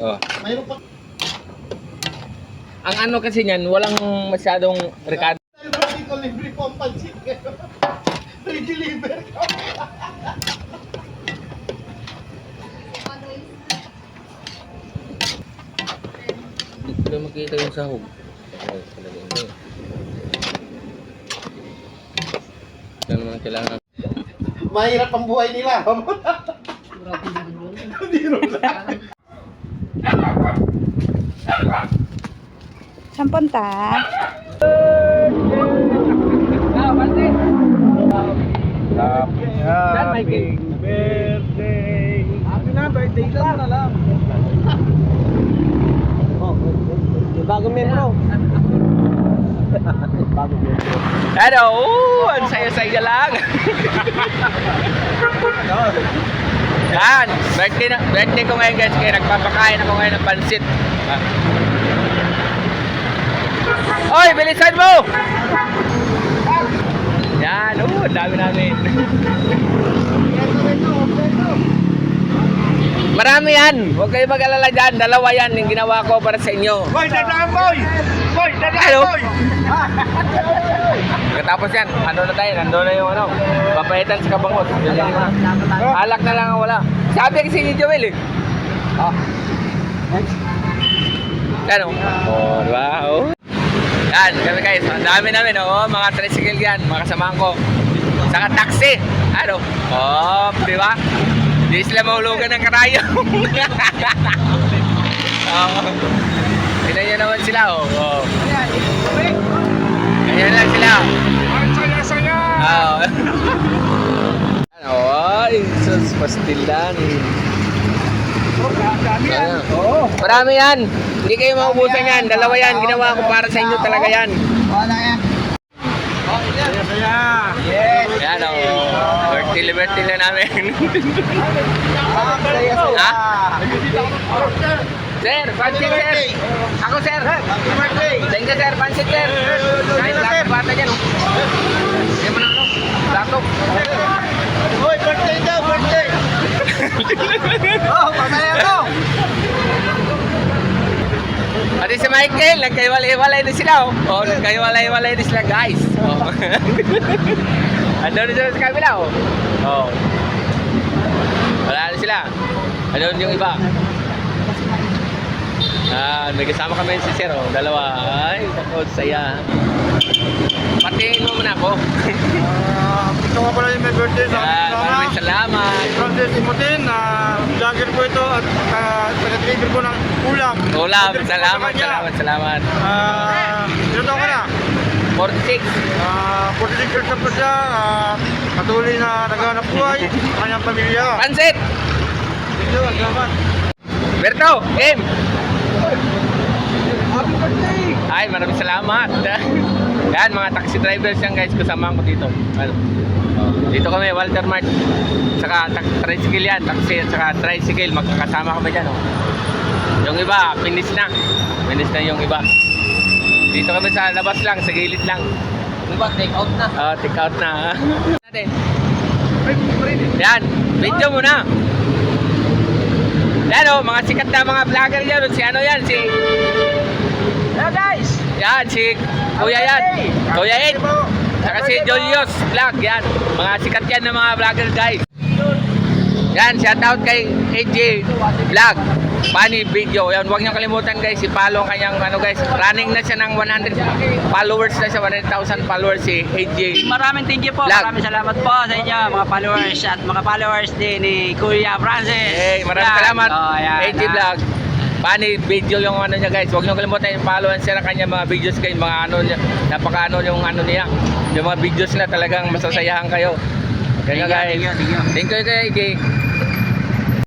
Oh. Mayroon pa. Ang ano kasi niyan, walang masyadong rekado. Hindi ko libre po ang pansit kayo. Free deliver ka. Hindi ko makita yung sahog. Ay, talaga hindi. Ito naman kailangan. Mahirap ang buhay nila. Hindi rin Saan punta? Happy birthday. Happy birthday na lang. Oh, bagong membro. bagong membro. Ano? Ang saya-saya lang. Yan, birthday, na, birthday ko ngayon guys, kaya nagpapakain ako ngayon ng pansit. Oy, bilisan mo! Yan, ang dami namin. Marami yan. Huwag kayo mag-alala dyan. Dalawa yan yung ginawa ko para sa inyo. Boy, dadaan boy! Boy, dadaan boy! Pagkatapos yan, ano na tayo, nandun na yung ano, papaitan sa kabangot. Alak na lang ang wala. Sabi kasi ni Joel eh. Oh. Ano? Oh? Oh. Yan, kami guys, ang dami namin, oh, mga tricycle yan, mga kasamahan ko. Saka taxi. Ano? Oh, di ba? Di sila mahulugan ng karayo. oh. Tignan nyo naman sila, oh. oh. Ayan lang sila. Ang saya-saya! Ah. Ay, sus, pastilan. Dami yan. Ayan. Oo. Marami yan. Hindi kayo maubusan yan. Dalawa yan. Ginawa ko para sa inyo talaga yan. Wala yan. Yes! Ayan, oh. Birthday, liberty na namin. Saya-saya! sir, pansit, sir. Ako, sir. Thank you, sir. Pansit, sir. Kahit lahat bata dyan, oh. Yan mo na, ano. Laptop. Hoy, birthday daw, birthday! oh, masaya to! Pati si Michael, nagkaiwalay-walay na sila, oh. Oh, nagkaiwalay-walay na sila, guys. Oh. Andun na sila sa kabila, oh. Oh. Wala na sila. Andun yung iba. Ah, may kasama kami si Sir, oh. Dalawa. Ay, ako, saya. Patingin mo muna ako. Ah, ito nga pala yung may birthday sa Yan, aking maraming salamat. Francis Imutin, na vlogger po ito at uh, taga-deliver po ng ulam. Ulam, salamat, kanya. salamat, salamat. Ah, ilan taon ka na? 46. Ah, 46 years po siya. Ah, patuloy na naghanap buhay kanyang pamilya. Pansit! Thank you, salamat. Berto, game! Happy birthday! Ay, maraming salamat. Yan, mga taxi drivers yan guys, kasama ko dito. Ano? Dito kami, Walter Mart. Saka tak- tricycle yan, taxi at saka tricycle. Magkakasama kami dyan. Oh. Yung iba, finish na. Finish na yung iba. Dito kami sa labas lang, sa gilid lang. Yung iba, take out na. Oo, take out na. Natin. Yan, video mo na. Yan o, mga sikat na mga vlogger yan. Si ano yan, si... Yan, si Kuya yan. Kuya Ed. Saka si Julius Vlog, yan. Mga sikat yan na mga vlogger guys. Yan, shout out kay AJ Vlog. Funny video. Yan, huwag niyo kalimutan guys, i-follow ang kanyang ano guys. Running na siya ng 100 followers na siya, 100,000 followers si AJ. Maraming thank you po. Vlog. Maraming salamat po sa inyo mga followers at mga followers din ni Kuya Francis. Hey, maraming salamat. Oh, ayan, AJ ah. Vlog. Funny video yung ano niya guys. Huwag niyo kalimutan yung follow and share ang kanyang mga videos kayo. Mga ano niya, napaka ano yung ano niya. Yung mga videos na talagang masasayahan kayo. Thank you, guys. thank you, thank you. Thank you kay AJ.